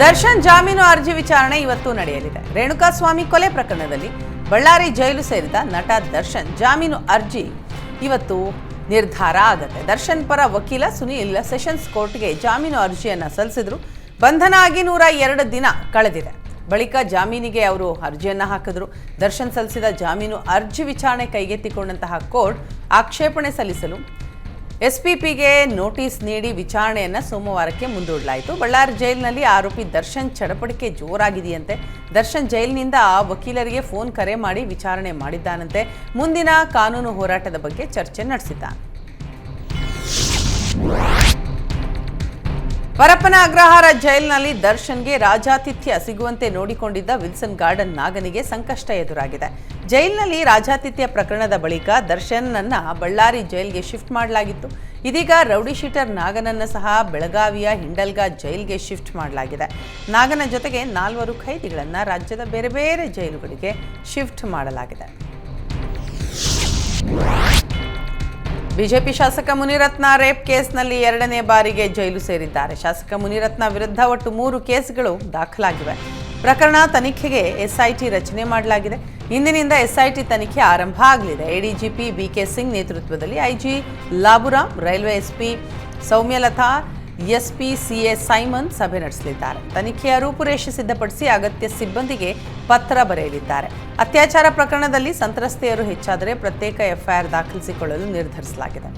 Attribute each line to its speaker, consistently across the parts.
Speaker 1: ದರ್ಶನ್ ಜಾಮೀನು ಅರ್ಜಿ ವಿಚಾರಣೆ ಇವತ್ತು ನಡೆಯಲಿದೆ. ರೇಣುಕಾಸ್ವಾಮಿ ಕೊಲೆ ಪ್ರಕರಣದಲ್ಲಿ ಬಳ್ಳಾರಿ ಜೈಲು ಸೇರಿದ ನಟ ದರ್ಶನ್ ಜಾಮೀನು ಅರ್ಜಿ ಇವತ್ತು ನಿರ್ಧಾರ ಆಗುತ್ತೆ. ದರ್ಶನ್ ಪರ ವಕೀಲ ಸುನೀಲ್ ಸೆಷನ್ಸ್ ಕೋರ್ಟ್ಗೆ ಜಾಮೀನು ಅರ್ಜಿಯನ್ನು ಸಲ್ಲಿಸಿದ್ರು. ಬಂಧನ ಆಗಿ ನೂರ ಎರಡು ದಿನ ಕಳೆದಿದೆ. ಬಳಿಕ ಜಾಮೀನಿಗೆ ಅವರು ಅರ್ಜಿಯನ್ನು ಹಾಕಿದ್ರು. ದರ್ಶನ್ ಸಲ್ಲಿಸಿದ ಜಾಮೀನು ಅರ್ಜಿ ವಿಚಾರಣೆ ಕೈಗೆತ್ತಿಕೊಂಡಂತಹ ಕೋರ್ಟ್ ಆಕ್ಷೇಪಣೆ ಸಲ್ಲಿಸಲು ಎಸ್ಪಿಪಿಗೆ ನೋಟಿಸ್ ನೀಡಿ ವಿಚಾರಣೆಯನ್ನು ಸೋಮವಾರಕ್ಕೆ ಮುಂದೂಡಲಾಯಿತು. ಬಳ್ಳಾರಿ ಜೈಲಿನಲ್ಲಿ ಆರೋಪಿ ದರ್ಶನ್ ಚಡಪಡಿಕೆ ಜೋರಾಗಿದೆಯಂತೆ. ದರ್ಶನ್ ಜೈಲಿನಿಂದ ವಕೀಲರಿಗೆ ಫೋನ್ ಕರೆ ಮಾಡಿ ವಿಚಾರಣೆ ಮಾಡಿದ್ದಾನಂತೆ. ಮುಂದಿನ ಕಾನೂನು ಹೋರಾಟದ ಬಗ್ಗೆ ಚರ್ಚೆ ನಡೆಸಿದ್ದಾನೆ. ಪರಪ್ಪನ ಅಗ್ರಹಾರ ಜೈಲಿನಲ್ಲಿ ದರ್ಶನ್ಗೆ ರಾಜಾತಿಥ್ಯ ಸಿಗುವಂತೆ ನೋಡಿಕೊಂಡಿದ್ದ ವಿಲ್ಸನ್ ಗಾರ್ಡನ್ ನಾಗನಿಗೆ ಸಂಕಷ್ಟ ಎದುರಾಗಿದೆ. ಜೈಲಿನಲ್ಲಿ ರಾಜಾತಿಥ್ಯ ಪ್ರಕರಣದ ಬಳಿಕ ದರ್ಶನ್ನನ್ನ ಬಳ್ಳಾರಿ ಜೈಲ್ಗೆ ಶಿಫ್ಟ್ ಮಾಡಲಾಗಿತ್ತು. ಇದೀಗ ರೌಡಿ ಶೀಟರ್ ನಾಗನನ್ನ ಸಹ ಬೆಳಗಾವಿಯ ಹಿಂಡಲ್ಗಾ ಜೈಲ್ಗೆ ಶಿಫ್ಟ್ ಮಾಡಲಾಗಿದೆ. ನಾಗನ ಜೊತೆಗೆ ನಾಲ್ವರು ಖೈದಿಗಳನ್ನು ರಾಜ್ಯದ ಬೇರೆ ಬೇರೆ ಜೈಲುಗಳಿಗೆ ಶಿಫ್ಟ್ ಮಾಡಲಾಗಿದೆ. ಬಿಜೆಪಿ ಶಾಸಕ ಮುನಿರತ್ನ ರೇಪ್ ಕೇಸ್ನಲ್ಲಿ ಎರಡನೇ ಬಾರಿಗೆ ಜೈಲು ಸೇರಿದ್ದಾರೆ. ಶಾಸಕ ಮುನಿರತ್ನ ವಿರುದ್ಧ ಒಟ್ಟು ಮೂರು ಕೇಸ್ಗಳು ದಾಖಲಾಗಿವೆ. ಪ್ರಕರಣ ತನಿಖೆಗೆ ಎಸ್ಐಟಿ ರಚನೆ ಮಾಡಲಾಗಿದೆ. ಇಂದಿನಿಂದ ಎಸ್ಐಟಿ ತನಿಖೆ ಆರಂಭ ಆಗಲಿದೆ. ಎಡಿಜಿಪಿ ಬಿಕೆ ಸಿಂಗ್ ನೇತೃತ್ವದಲ್ಲಿ IG Laburam, railway SP Soumyalatha SP CA Simon ಸಭೆ ನಡೆಸಲಿದ್ದಾರೆ. ತನಿಖೆಯ ರೂಪುರೇಷೆ ಸಿದ್ಧಪಡಿಸಿ ಅಗತ್ಯ ಸಿಬ್ಬಂದಿಗೆ ಪತ್ರ ಬರೆಯಲಿದ್ದಾರೆ. ಅತ್ಯಾಚಾರ ಪ್ರಕರಣದಲ್ಲಿ ಸಂತ್ರಸ್ತೆಯರು ಹೆಚ್ಚಾದರೆ ಪ್ರತ್ಯೇಕ ಎಫ್ಐಆರ್ ದಾಖಲಿಸಿಕೊಳ್ಳಲು ನಿರ್ಧರಿಸಲಾಗಿದೆ.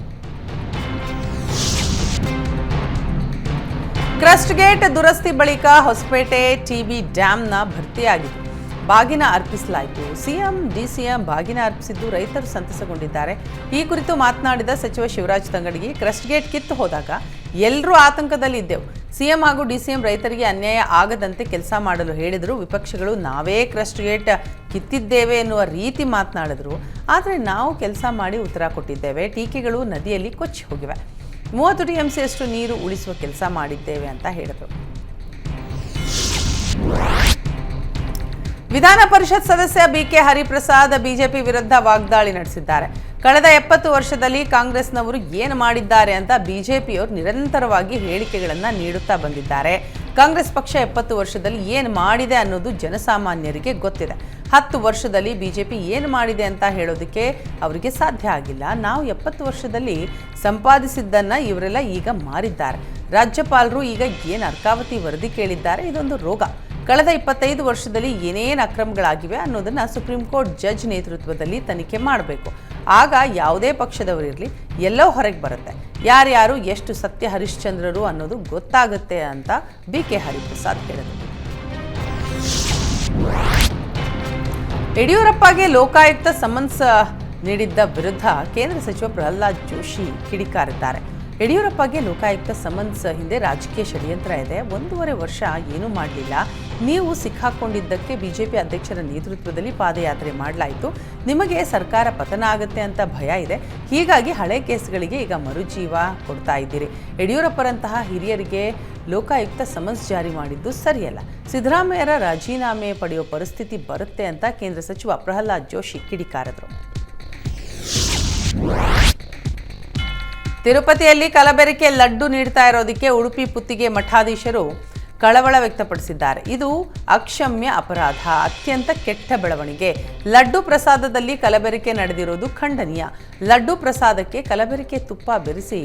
Speaker 1: ಕ್ರಸ್ಟ್ ಗೇಟ್ ದುರಸ್ತಿ ಬಳಿಕ ಹೊಸಪೇಟೆ ಟಿಬಿ ಡ್ಯಾಂನ ಭರ್ತಿಯಾಗಿದೆ. ಬಾಗಿನ ಅರ್ಪಿಸಲಾಯಿತು. ಸಿಎಂ, ಡಿಸಿಎಂ ಬಾಗಿನ ಅರ್ಪಿಸಿದ್ದು ರೈತರು ಸಂತಸಗೊಂಡಿದ್ದಾರೆ. ಈ ಕುರಿತು ಮಾತನಾಡಿದ ಸಚಿವ ಶಿವರಾಜ್ ತಂಗಡಗಿ ಕ್ರಸ್ಟ್ ಗೇಟ್ ಕಿತ್ತು ಹೋದಾಗ ಎಲ್ಲರೂ ಆತಂಕದಲ್ಲಿದ್ದೆವು ಸಿಎಂ ಹಾಗೂ ಡಿಸಿಎಂ ರೈತರಿಗೆ ಅನ್ಯಾಯ ಆಗದಂತೆ ಕೆಲಸ ಮಾಡಲು ಹೇಳಿದರು. ವಿಪಕ್ಷಗಳು ನಾವೇ ಕ್ರಸ್ಟ್ ಗೇಟ್ ಕಿತ್ತಿದ್ದೇವೆ ಎನ್ನುವ ರೀತಿ ಮಾತನಾಡಿದ್ರು. ಆದರೆ ನಾವು ಕೆಲಸ ಮಾಡಿ ಉತ್ತರ ಕೊಟ್ಟಿದ್ದೇವೆ. ಟೀಕೆಗಳು ನದಿಯಲ್ಲಿ ಕೊಚ್ಚಿ ಹೋಗಿವೆ. ಮೂವತ್ತು ಟಿ ಎಂಸಿಯಷ್ಟು ನೀರು ಉಳಿಸುವ ಕೆಲಸ ಮಾಡಿದ್ದೇವೆ ಅಂತ ಹೇಳಿದರು. ವಿಧಾನ ಪರಿಷತ್ ಸದಸ್ಯ ಬಿಕೆ ಹರಿಪ್ರಸಾದ್ ಬಿಜೆಪಿ ವಿರುದ್ಧ ವಾಗ್ದಾಳಿ ನಡೆಸಿದ್ದಾರೆ. ಕಳೆದ ಎಪ್ಪತ್ತು ವರ್ಷದಲ್ಲಿ ಕಾಂಗ್ರೆಸ್ನವರು ಏನು ಮಾಡಿದ್ದಾರೆ ಅಂತ ಬಿಜೆಪಿಯವರು ನಿರಂತರವಾಗಿ ಹೇಳಿಕೆಗಳನ್ನು ನೀಡುತ್ತಾ ಬಂದಿದ್ದಾರೆ. ಕಾಂಗ್ರೆಸ್ ಪಕ್ಷ ಎಪ್ಪತ್ತು ವರ್ಷದಲ್ಲಿ ಏನು ಮಾಡಿದೆ ಅನ್ನೋದು ಜನಸಾಮಾನ್ಯರಿಗೆ ಗೊತ್ತಿದೆ. ಹತ್ತು ವರ್ಷದಲ್ಲಿ ಬಿಜೆಪಿ ಏನು ಮಾಡಿದೆ ಅಂತ ಹೇಳೋದಕ್ಕೆ ಅವರಿಗೆ ಸಾಧ್ಯ ಆಗಿಲ್ಲ. ನಾವು ಎಪ್ಪತ್ತು ವರ್ಷದಲ್ಲಿ ಸಂಪಾದಿಸಿದ್ದನ್ನು ಇವರೆಲ್ಲ ಈಗ ಮಾರಿದ್ದಾರೆ. ರಾಜ್ಯಪಾಲರು ಈಗ ಏನು ಅರ್ಕಾವತಿ ವರದಿ ಕೇಳಿದ್ದಾರೆ, ಇದೊಂದು ರೋಗ. ಕಳೆದ ಇಪ್ಪತ್ತೈದು ವರ್ಷದಲ್ಲಿ ಏನೇನು ಅಕ್ರಮಗಳಾಗಿವೆ ಅನ್ನೋದನ್ನು ಸುಪ್ರೀಂ ಕೋರ್ಟ್ ಜಡ್ಜ್ ನೇತೃತ್ವದಲ್ಲಿ ತನಿಖೆ ಮಾಡಬೇಕು. ಆಗ ಯಾವುದೇ ಪಕ್ಷದವರಿರಲಿ ಎಲ್ಲೋ ಹೊರಗೆ ಬರುತ್ತೆ. ಯಾರ್ಯಾರು ಎಷ್ಟು ಸತ್ಯ ಹರಿಶ್ಚಂದ್ರರು ಅನ್ನೋದು ಗೊತ್ತಾಗುತ್ತೆ ಅಂತ ಬಿ ಕೆ ಹರಿಪ್ರಸಾದ್ ಹೇಳಿದರು. ಯಡಿಯೂರಪ್ಪಗೆ ಲೋಕಾಯುಕ್ತ ಸಮನ್ಸ್ ನೀಡಿದ್ದ ವಿರುದ್ಧ ಕೇಂದ್ರ ಸಚಿವ ಪ್ರಹ್ಲಾದ್ ಜೋಶಿ ಕಿಡಿಕಾರಿದ್ದಾರೆ. ಯಡಿಯೂರಪ್ಪಗೆ ಲೋಕಾಯುಕ್ತ ಸಮನ್ಸ್ ಹಿಂದೆ ರಾಜಕೀಯ ಷಡ್ಯಂತ್ರ ಇದೆ. ಒಂದೂವರೆ ವರ್ಷ ಏನೂ ಮಾಡಲಿಲ್ಲ. ನೀವು ಸಿಕ್ಕಾಕೊಂಡಿದ್ದಕ್ಕೆ ಬಿಜೆಪಿ ಅಧ್ಯಕ್ಷರ ನೇತೃತ್ವದಲ್ಲಿ ಪಾದಯಾತ್ರೆ ಮಾಡಲಾಯಿತು. ನಿಮಗೆ ಸರ್ಕಾರ ಪತನ ಆಗುತ್ತೆ ಅಂತ ಭಯ ಇದೆ. ಹೀಗಾಗಿ ಹಳೆ ಕೇಸ್ಗಳಿಗೆ ಈಗ ಮರುಜೀವ ಕೊಡ್ತಾ ಇದ್ದೀರಿ. ಯಡಿಯೂರಪ್ಪರಂತಹ ಹಿರಿಯರಿಗೆ ಲೋಕಾಯುಕ್ತ ಸಮನ್ಸ್ ಜಾರಿ ಮಾಡಿದ್ದು ಸರಿಯಲ್ಲ. ಸಿದ್ದರಾಮಯ್ಯರ ರಾಜೀನಾಮೆ ಪಡೆಯುವ ಪರಿಸ್ಥಿತಿ ಬರುತ್ತೆ ಅಂತ ಕೇಂದ್ರ ಸಚಿವ ಪ್ರಹ್ಲಾದ್ ಜೋಶಿ ಕಿಡಿಕಾರದರು. ತಿರುಪತಿಯಲ್ಲಿ ಕಲಬೆರಕೆ ಲಡ್ಡು ನೀಡ್ತಾ ಇರೋದಕ್ಕೆ ಉಡುಪಿ ಪುತ್ತಿಗೆ ಮಠಾಧೀಶರು ಕಳವಳ ವ್ಯಕ್ತಪಡಿಸಿದ್ದಾರೆ. ಇದು ಅಕ್ಷಮ್ಯ ಅಪರಾಧ, ಅತ್ಯಂತ ಕೆಟ್ಟ ಬೆಳವಣಿಗೆ. ಲಡ್ಡು ಪ್ರಸಾದದಲ್ಲಿ ಕಲಬೆರಕೆ ನಡೆದಿರೋದು ಖಂಡನೀಯ. ಲಡ್ಡು ಪ್ರಸಾದಕ್ಕೆ ಕಲಬೆರಕೆ ತುಪ್ಪ ಬೆರೆಸಿ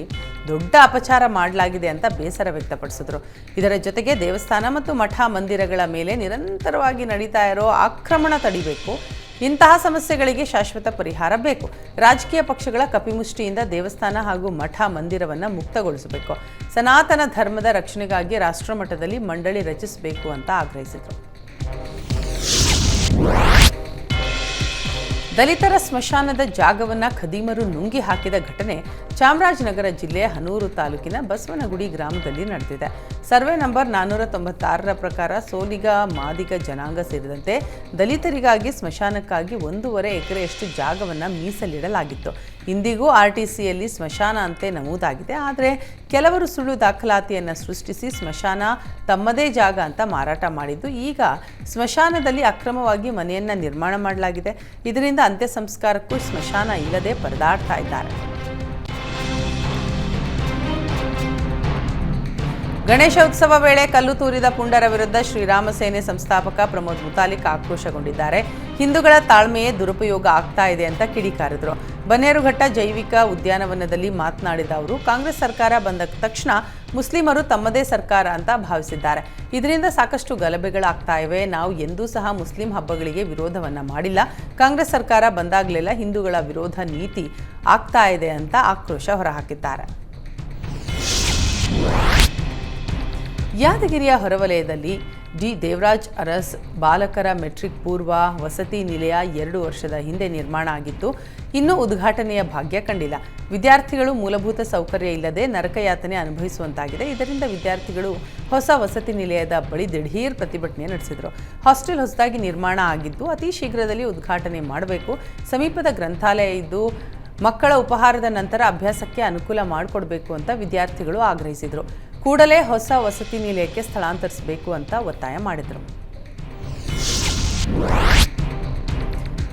Speaker 1: ದೊಡ್ಡ ಅಪಚಾರ ಮಾಡಲಾಗಿದೆ ಅಂತ ಬೇಸರ ವ್ಯಕ್ತಪಡಿಸಿದ್ರು. ಇದರ ಜೊತೆಗೆ ದೇವಸ್ಥಾನ ಮತ್ತು ಮಠ ಮಂದಿರಗಳ ಮೇಲೆ ನಿರಂತರವಾಗಿ ನಡೀತಾ ಇರೋ ಆಕ್ರಮಣ ತಡಿಬೇಕು. ಇಂತಹ ಸಮಸ್ಯೆಗಳಿಗೆ ಶಾಶ್ವತ ಪರಿಹಾರ ಬೇಕು. ರಾಜಕೀಯ ಪಕ್ಷಗಳ ಕಪಿಮುಷ್ಟಿಯಿಂದ ದೇವಸ್ಥಾನ ಹಾಗೂ ಮಠ ಮಂದಿರವನ್ನು ಮುಕ್ತಗೊಳಿಸಬೇಕು. ಸನಾತನ ಧರ್ಮದ ರಕ್ಷಣೆಗಾಗಿ ರಾಷ್ಟ್ರಮಟ್ಟದಲ್ಲಿ ಮಂಡಳಿ ರಚಿಸಬೇಕು ಅಂತ ಆಗ್ರಹಿಸಿದರು. ದಲಿತರ ಸ್ಮಶಾನದ ಜಾಗವನ್ನು ಖದೀಮರು ನುಂಗಿ ಹಾಕಿದ ಘಟನೆ ಚಾಮರಾಜನಗರ ಜಿಲ್ಲೆಯ ಹನೂರು ತಾಲೂಕಿನ ಬಸವನಗುಡಿ ಗ್ರಾಮದಲ್ಲಿ ನಡೆದಿದೆ. ಸರ್ವೆ ನಂಬರ್ ನಾನ್ನೂರ ತೊಂಬತ್ತಾರರ ಪ್ರಕಾರ ಸೋಲಿಗ, ಮಾದಿಗ ಜನಾಂಗ ಸೇರಿದಂತೆ ದಲಿತರಿಗಾಗಿ ಸ್ಮಶಾನಕ್ಕಾಗಿ ಒಂದೂವರೆ ಎಕರೆಯಷ್ಟು ಜಾಗವನ್ನು ಮೀಸಲಿಡಲಾಗಿತ್ತು. ಇಂದಿಗೂ ಆರ್ ಟಿ ಸ್ಮಶಾನ ಅಂತೆ ನಮೂದಾಗಿದೆ. ಆದರೆ ಕೆಲವರು ಸುಳ್ಳು ದಾಖಲಾತಿಯನ್ನು ಸೃಷ್ಟಿಸಿ ಸ್ಮಶಾನ ತಮ್ಮದೇ ಜಾಗ ಅಂತ ಮಾರಾಟ ಮಾಡಿದ್ದು. ಈಗ ಸ್ಮಶಾನದಲ್ಲಿ ಅಕ್ರಮವಾಗಿ ಮನೆಯನ್ನು ನಿರ್ಮಾಣ ಮಾಡಲಾಗಿದೆ. ಇದರಿಂದ ಅಂತ್ಯ ಸಂಸ್ಕಾರಕ್ಕೂ ಸ್ಮಶಾನ ಇಲ್ಲದೆ ಪರದಾಡ್ತಾ ಇದ್ದಾರೆ. ಗಣೇಶ ಉತ್ಸವ ವೇಳೆ ಕಲ್ಲು ತೂರಿದ ಪುಂಡರ ವಿರುದ್ಧ ಶ್ರೀರಾಮ ಸೇನೆ ಸಂಸ್ಥಾಪಕ ಪ್ರಮೋದ್ ಮುತಾಲಿಕ್ ಆಕ್ರೋಶಗೊಂಡಿದ್ದಾರೆ. ಹಿಂದೂಗಳ ತಾಳ್ಮೆಯೇ ದುರುಪಯೋಗ ಆಗ್ತಾ ಇದೆ ಅಂತ ಕಿಡಿಕಾರಿದ್ರು. ಬನ್ನೇರುಘಟ್ಟ ಜೈವಿಕ ಉದ್ಯಾನವನದಲ್ಲಿ ಮಾತನಾಡಿದ ಅವರು, ಕಾಂಗ್ರೆಸ್ ಸರ್ಕಾರ ಬಂದ ತಕ್ಷಣ ಮುಸ್ಲಿಮರು ತಮ್ಮದೇ ಸರ್ಕಾರ ಅಂತ ಭಾವಿಸಿದ್ದಾರೆ. ಇದರಿಂದ ಸಾಕಷ್ಟು ಗಲಭೆಗಳಾಗ್ತಾ ಇವೆ. ನಾವು ಎಂದೂ ಸಹ ಮುಸ್ಲಿಂ ಹಬ್ಬಗಳಿಗೆ ವಿರೋಧವನ್ನು ಮಾಡಿಲ್ಲ. ಕಾಂಗ್ರೆಸ್ ಸರ್ಕಾರ ಬಂದಾಗಲೆಲ್ಲ ಹಿಂದೂಗಳ ವಿರೋಧ ನೀತಿ ಆಗ್ತಾ ಇದೆ ಅಂತ ಆಕ್ರೋಶ ಹೊರಹಾಕಿದ್ದಾರೆ. ಯಾದಗಿರಿಯ ಹೊರವಲಯದಲ್ಲಿ ಡಿ. ದೇವರಾಜ್ ಅರಸ್ ಬಾಲಕರ ಮೆಟ್ರಿಕ್ ಪೂರ್ವ ವಸತಿ ನಿಲಯ ಎರಡು ವರ್ಷದ ಹಿಂದೆ ನಿರ್ಮಾಣ ಆಗಿತ್ತು. ಇನ್ನೂ ಉದ್ಘಾಟನೆಯ ಭಾಗ್ಯ ಕಂಡಿಲ್ಲ. ವಿದ್ಯಾರ್ಥಿಗಳು ಮೂಲಭೂತ ಸೌಕರ್ಯ ಇಲ್ಲದೆ ನರಕಯಾತನೆ ಅನುಭವಿಸುವಂತಾಗಿದೆ. ಇದರಿಂದ ವಿದ್ಯಾರ್ಥಿಗಳು ಹೊಸ ವಸತಿ ನಿಲಯದ ಬಳಿ ದಿಢೀರ್ ಪ್ರತಿಭಟನೆ ನಡೆಸಿದರು. ಹಾಸ್ಟೆಲ್ ಹೊಸದಾಗಿ ನಿರ್ಮಾಣ ಆಗಿದ್ದು, ಅತಿ ಶೀಘ್ರದಲ್ಲಿ ಉದ್ಘಾಟನೆ ಮಾಡಬೇಕು. ಸಮೀಪದ ಗ್ರಂಥಾಲಯ ಇದ್ದು, ಮಕ್ಕಳ ಉಪಹಾರದ ನಂತರ ಅಭ್ಯಾಸಕ್ಕೆ ಅನುಕೂಲ ಮಾಡಿಕೊಡಬೇಕು ಅಂತ ವಿದ್ಯಾರ್ಥಿಗಳು ಆಗ್ರಹಿಸಿದರು. ಕೂಡಲೇ ಹೊಸ ವಸತಿ ನಿಲಯಕ್ಕೆ ಸ್ಥಳಾಂತರಿಸಬೇಕು ಅಂತ ಒತ್ತಾಯ ಮಾಡಿದರು.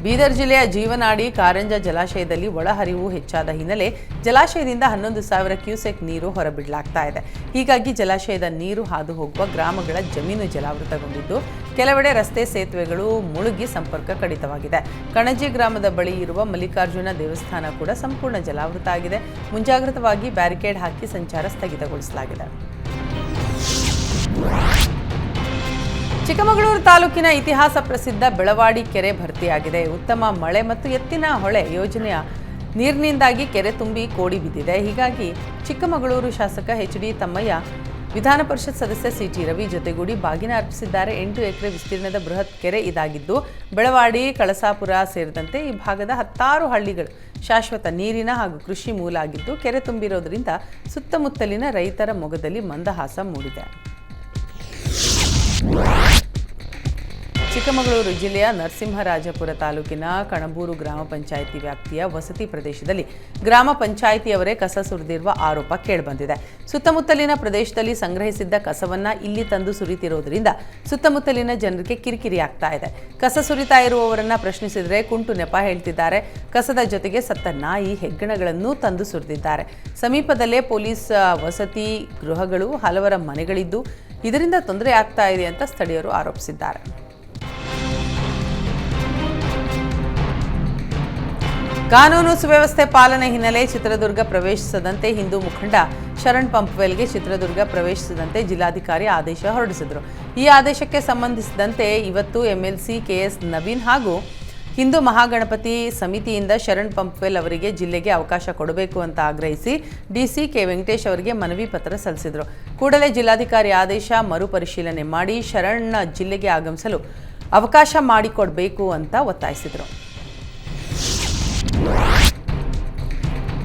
Speaker 1: ಬೀದರ್ ಜಿಲ್ಲೆಯ ಜೀವನಾಡಿ ಕಾರಂಜ ಜಲಾಶಯದಲ್ಲಿ ಒಳಹರಿವು ಹೆಚ್ಚಾದ ಹಿನ್ನೆಲೆ ಜಲಾಶಯದಿಂದ ಹನ್ನೊಂದು ಸಾವಿರ ಕ್ಯೂಸೆಕ್ ನೀರು ಹೊರಬಿಡಲಾಗ್ತಾ ಇದೆ. ಹೀಗಾಗಿ ಜಲಾಶಯದ ನೀರು ಹಾದು ಹೋಗುವ ಗ್ರಾಮಗಳ ಜಮೀನು ಜಲಾವೃತಗೊಂಡಿದ್ದು ಕೆಲವೆಡೆ ರಸ್ತೆ ಸೇತುವೆಗಳು ಮುಳುಗಿ ಸಂಪರ್ಕ ಕಡಿತವಾಗಿದೆ. ಕಣಜಿ ಗ್ರಾಮದ ಬಳಿ ಇರುವ ಮಲ್ಲಿಕಾರ್ಜುನ ದೇವಸ್ಥಾನ ಕೂಡ ಸಂಪೂರ್ಣ ಜಲಾವೃತ ಆಗಿದೆ. ಮುಂಜಾಗ್ರತವಾಗಿ ಬ್ಯಾರಿಕೇಡ್ ಹಾಕಿ ಸಂಚಾರ ಸ್ಥಗಿತಗೊಳಿಸಲಾಗಿದೆ. ಚಿಕ್ಕಮಗಳೂರು ತಾಲೂಕಿನ ಇತಿಹಾಸ ಪ್ರಸಿದ್ಧ ಬೆಳವಾಡಿ ಕೆರೆ ಭರ್ತಿಯಾಗಿದೆ. ಉತ್ತಮ ಮಳೆ ಮತ್ತು ಎತ್ತಿನ ಹೊಳೆ ಯೋಜನೆಯ ನೀರಿನಿಂದಾಗಿ ಕೆರೆ ತುಂಬಿ ಕೋಡಿ ಬಿದ್ದಿದೆ. ಹೀಗಾಗಿ ಚಿಕ್ಕಮಗಳೂರು ಶಾಸಕ ಎಚ್ ಡಿ ತಮ್ಮಯ್ಯ ವಿಧಾನ ಪರಿಷತ್ ಸದಸ್ಯ ಸಿಟಿ ರವಿ ಜೊತೆಗೂಡಿ ಬಾಗಿನ ಅರ್ಪಿಸಿದ್ದಾರೆ. ಎಂಟು ಎಕರೆ ವಿಸ್ತೀರ್ಣದ ಬೃಹತ್ ಕೆರೆ ಇದಾಗಿದ್ದು, ಬೆಳವಾಡಿ, ಕಳಸಾಪುರ ಸೇರಿದಂತೆ ಈ ಭಾಗದ ಹತ್ತಾರು ಹಳ್ಳಿಗಳು ಶಾಶ್ವತ ನೀರಿನ ಹಾಗೂ ಕೃಷಿ ಮೂಲ ಆಗಿದ್ದು, ಕೆರೆ ತುಂಬಿರೋದ್ರಿಂದ ಸುತ್ತಮುತ್ತಲಿನ ರೈತರ ಮೊಗದಲ್ಲಿ ಮಂದಹಾಸ ಮೂಡಿದೆ. ಚಿಕ್ಕಮಗಳೂರು ಜಿಲ್ಲೆಯ ನರಸಿಂಹರಾಜಪುರ ತಾಲೂಕಿನ ಕಣಬೂರು ಗ್ರಾಮ ಪಂಚಾಯಿತಿ ವ್ಯಾಪ್ತಿಯ ವಸತಿ ಪ್ರದೇಶದಲ್ಲಿ ಗ್ರಾಮ ಪಂಚಾಯಿತಿಯವರೇ ಕಸ ಸುರಿದಿರುವ ಆರೋಪ ಕೇಳಿಬಂದಿದೆ. ಸುತ್ತಮುತ್ತಲಿನ ಪ್ರದೇಶದಲ್ಲಿ ಸಂಗ್ರಹಿಸಿದ್ದ ಕಸವನ್ನ ಇಲ್ಲಿ ತಂದು ಸುರಿತಿರೋದ್ರಿಂದ ಸುತ್ತಮುತ್ತಲಿನ ಜನರಿಗೆ ಕಿರಿಕಿರಿ ಆಗ್ತಾ ಇದೆ. ಕಸ ಸುರಿತಾ ಇರುವವರನ್ನ ಪ್ರಶ್ನಿಸಿದರೆ ಕುಂಟು ನೆಪ ಹೇಳ್ತಿದ್ದಾರೆ. ಕಸದ ಜೊತೆಗೆ ಸತ್ತ ನಾಯಿ ಹೆಗ್ಗಣಗಳನ್ನು ತಂದು ಸುರಿದಿದ್ದಾರೆ. ಸಮೀಪದಲ್ಲೇ ಪೊಲೀಸ್ ವಸತಿ ಗೃಹಗಳು ಹಲವರ ಮನೆಗಳಿದ್ದು ಇದರಿಂದ ತೊಂದರೆ ಆಗ್ತಾ ಇದೆ ಅಂತ ಸ್ಥಳೀಯರು ಆರೋಪಿಸಿದ್ದಾರೆ. ಕಾನೂನು ಸುವ್ಯವಸ್ಥೆ ಪಾಲನೆ ಹಿನ್ನೆಲೆ ಚಿತ್ರದುರ್ಗ ಪ್ರವೇಶಿಸದಂತೆ ಹಿಂದೂ ಮುಖಂಡ ಶರಣ್ ಪಂಪ್ವೆಲ್ಗೆ ಚಿತ್ರದುರ್ಗ ಪ್ರವೇಶಿಸದಂತೆ ಜಿಲ್ಲಾಧಿಕಾರಿ ಆದೇಶ ಹೊರಡಿಸಿದರು. ಈ ಆದೇಶಕ್ಕೆ ಸಂಬಂಧಿಸಿದಂತೆ ಇವತ್ತು ಎಂಎಲ್ಸಿ ಕೆಎಸ್ ನವೀನ್ ಹಾಗೂ ಹಿಂದೂ ಮಹಾಗಣಪತಿ ಸಮಿತಿಯಿಂದ ಶರಣ್ ಪಂಪ್ವೆಲ್ ಅವರಿಗೆ ಜಿಲ್ಲೆಗೆ ಅವಕಾಶ ಕೊಡಬೇಕು ಅಂತ ಆಗ್ರಹಿಸಿ ಡಿಸಿ ಕೆ ವೆಂಕಟೇಶ್ ಅವರಿಗೆ ಮನವಿ ಪತ್ರ ಸಲ್ಲಿಸಿದರು. ಕೂಡಲೇ ಜಿಲ್ಲಾಧಿಕಾರಿ ಆದೇಶ ಮರುಪರಿಶೀಲನೆ ಮಾಡಿ ಶರಣ್ ಜಿಲ್ಲೆಗೆ ಆಗಮಿಸಲು ಅವಕಾಶ ಮಾಡಿಕೊಡಬೇಕು ಅಂತ ಒತ್ತಾಯಿಸಿದರು.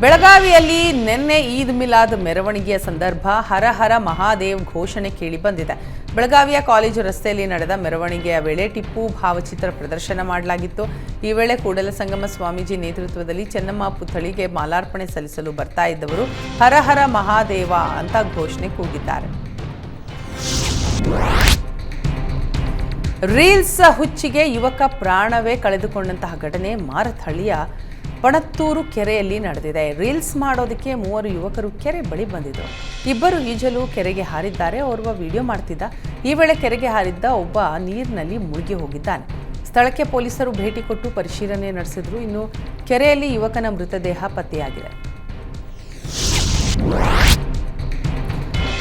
Speaker 1: ಬೆಳಗಾವಿಯಲ್ಲಿ ನಿನ್ನೆ ಈದ್ ಮಿಲಾದ್ ಮೆರವಣಿಗೆಯ ಸಂದರ್ಭ ಹರ ಹರ ಮಹಾದೇವ್ ಘೋಷಣೆ ಕೇಳಿ ಬಂದಿದೆ. ಬೆಳಗಾವಿಯ ಕಾಲೇಜು ರಸ್ತೆಯಲ್ಲಿ ನಡೆದ ಮೆರವಣಿಗೆಯ ವೇಳೆ ಟಿಪ್ಪು ಭಾವಚಿತ್ರ ಪ್ರದರ್ಶನ ಮಾಡಲಾಗಿತ್ತು. ಈ ವೇಳೆ ಕೂಡಲ ಸಂಗಮ ಸ್ವಾಮೀಜಿ ನೇತೃತ್ವದಲ್ಲಿ ಚೆನ್ನಮ್ಮ ಪುತ್ಥಳಿಗೆ ಮಾಲಾರ್ಪಣೆ ಸಲ್ಲಿಸಲು ಬರ್ತಾ ಇದ್ದವರು ಹರ ಹರ ಮಹಾದೇವ ಅಂತ ಘೋಷಣೆ ಕೂಗಿದ್ದಾರೆ. ರೀಲ್ಸ್ ಹುಚ್ಚಿಗೆ ಯುವಕ ಪ್ರಾಣವೇ ಕಳೆದುಕೊಂಡಂತಹ ಘಟನೆ ಮಾರಥಳ್ಳಿಯ ಪಣತ್ತೂರು ಕೆರೆಯಲ್ಲಿ ನಡೆದಿದೆ. ರೀಲ್ಸ್ ಮಾಡೋದಕ್ಕೆ ಮೂವರು ಯುವಕರು ಕೆರೆ ಬಳಿ ಬಂದಿದ್ದರು ಇಬ್ಬರು ಈಜಲು ಕೆರೆಗೆ ಹಾರಿದ್ದಾರೆ. ಓರ್ವ ವಿಡಿಯೋ ಮಾಡ್ತಿದ್ದ. ಈ ವೇಳೆ ಕೆರೆಗೆ ಹಾರಿದ್ದ ಒಬ್ಬ ನೀರಿನಲ್ಲಿ ಮುಳುಗಿ ಹೋಗಿದ್ದಾನೆ. ಸ್ಥಳಕ್ಕೆ ಪೊಲೀಸರು ಭೇಟಿ ಕೊಟ್ಟು ಪರಿಶೀಲನೆ ನಡೆಸಿದ್ರು. ಇನ್ನು ಕೆರೆಯಲ್ಲಿ ಯುವಕನ ಮೃತದೇಹ ಪತ್ತೆಯಾಗಿದೆ.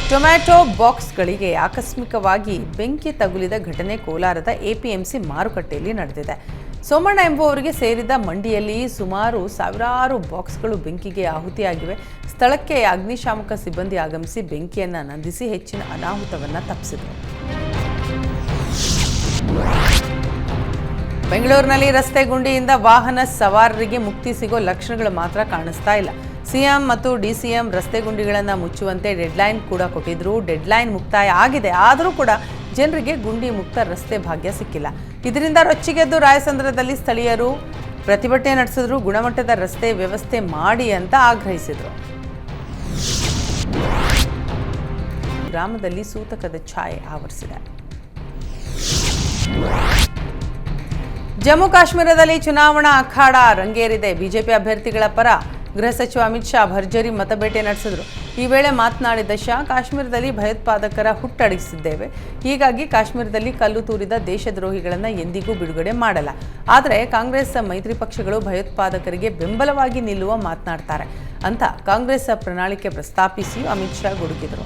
Speaker 1: ಟೊಮ್ಯಾಟೊ ಬಾಕ್ಸ್ಗಳಿಗೆ ಆಕಸ್ಮಿಕವಾಗಿ ಬೆಂಕಿ ತಗುಲಿದ ಘಟನೆ ಕೋಲಾರದ ಎಪಿಎಂಸಿ ಮಾರುಕಟ್ಟೆಯಲ್ಲಿ ನಡೆದಿದೆ. ಸೋಮಣ್ಣ ಎಂಬುವವರಿಗೆ ಸೇರಿದ ಮಂಡಿಯಲ್ಲಿ ಸುಮಾರು ಸಾವಿರಾರು ಬಾಕ್ಸ್ಗಳು ಬೆಂಕಿಗೆ ಆಹುತಿಯಾಗಿವೆ. ಸ್ಥಳಕ್ಕೆ ಅಗ್ನಿಶಾಮಕ ಸಿಬ್ಬಂದಿ ಆಗಮಿಸಿ ಬೆಂಕಿಯನ್ನು ನಂದಿಸಿ ಹೆಚ್ಚಿನ ಅನಾಹುತವನ್ನು ತಪ್ಪಿಸಿದರು. ಬೆಂಗಳೂರಿನಲ್ಲಿ ರಸ್ತೆ ಗುಂಡಿಯಿಂದ ವಾಹನ ಸವಾರರಿಗೆ ಮುಕ್ತಿ ಸಿಗೋ ಲಕ್ಷಣಗಳು ಮಾತ್ರ ಕಾಣಿಸ್ತಾ ಇಲ್ಲ. ಸಿಎಂ ಮತ್ತು ಡಿಸಿಎಂ ರಸ್ತೆ ಗುಂಡಿಗಳನ್ನು ಮುಚ್ಚುವಂತೆ ಡೆಡ್ಲೈನ್ ಕೂಡ ಕೊಟ್ಟಿದ್ರು. ಡೆಡ್ಲೈನ್ ಮುಕ್ತಾಯ ಆಗಿದೆ. ಆದರೂ ಕೂಡ ಜನರಿಗೆ ಗುಂಡಿ ಮುಕ್ತ ರಸ್ತೆ ಭಾಗ್ಯ ಸಿಕ್ಕಿಲ್ಲ. ಇದರಿಂದ ರೊಚ್ಚಿಗೆದ್ದು ರಾಯಸಂದ್ರದಲ್ಲಿ ಸ್ಥಳೀಯರು ಪ್ರತಿಭಟನೆ ನಡೆಸಿದ್ರು, ಗುಣಮಟ್ಟದ ರಸ್ತೆ ವ್ಯವಸ್ಥೆ ಮಾಡಿ ಅಂತ ಆಗ್ರಹಿಸಿದರು. ಗ್ರಾಮದಲ್ಲಿ ಸೂತಕದ ಛಾಯೆ ಆವರಿಸಿದೆ. ಜಮ್ಮು ಕಾಶ್ಮೀರದಲ್ಲಿ ಚುನಾವಣಾ ಅಖಾಡ ರಂಗೇರಿದೆ. ಬಿಜೆಪಿ ಅಭ್ಯರ್ಥಿಗಳ ಪರ ಗೃಹ ಸಚಿವ ಅಮಿತ್ ಶಾ ಭರ್ಜರಿ ಮತಬೇಟೆ ನಡೆಸಿದರು. ಈ ವೇಳೆ ಮಾತನಾಡಿದ ಶಾ, ಕಾಶ್ಮೀರದಲ್ಲಿ ಭಯೋತ್ಪಾದಕರ ಹುಟ್ಟಡಗಿಸಿದ್ದೇವೆ ಹೀಗಾಗಿ ಕಾಶ್ಮೀರದಲ್ಲಿ ಕಲ್ಲು ತೂರಿದ ದೇಶದ್ರೋಹಿಗಳನ್ನು ಎಂದಿಗೂ ಬಿಡುಗಡೆ ಮಾಡಲ್ಲ. ಆದರೆ ಕಾಂಗ್ರೆಸ್ ಮೈತ್ರಿ ಪಕ್ಷಗಳು ಭಯೋತ್ಪಾದಕರಿಗೆ ಬೆಂಬಲವಾಗಿ ನಿಲ್ಲುವ ಮಾತನಾಡ್ತಾರೆ ಅಂತ ಕಾಂಗ್ರೆಸ್ ಪ್ರಣಾಳಿಕೆ ಪ್ರಸ್ತಾಪಿಸಿ ಅಮಿತ್ ಶಾ ಗುಡುಗಿದರು.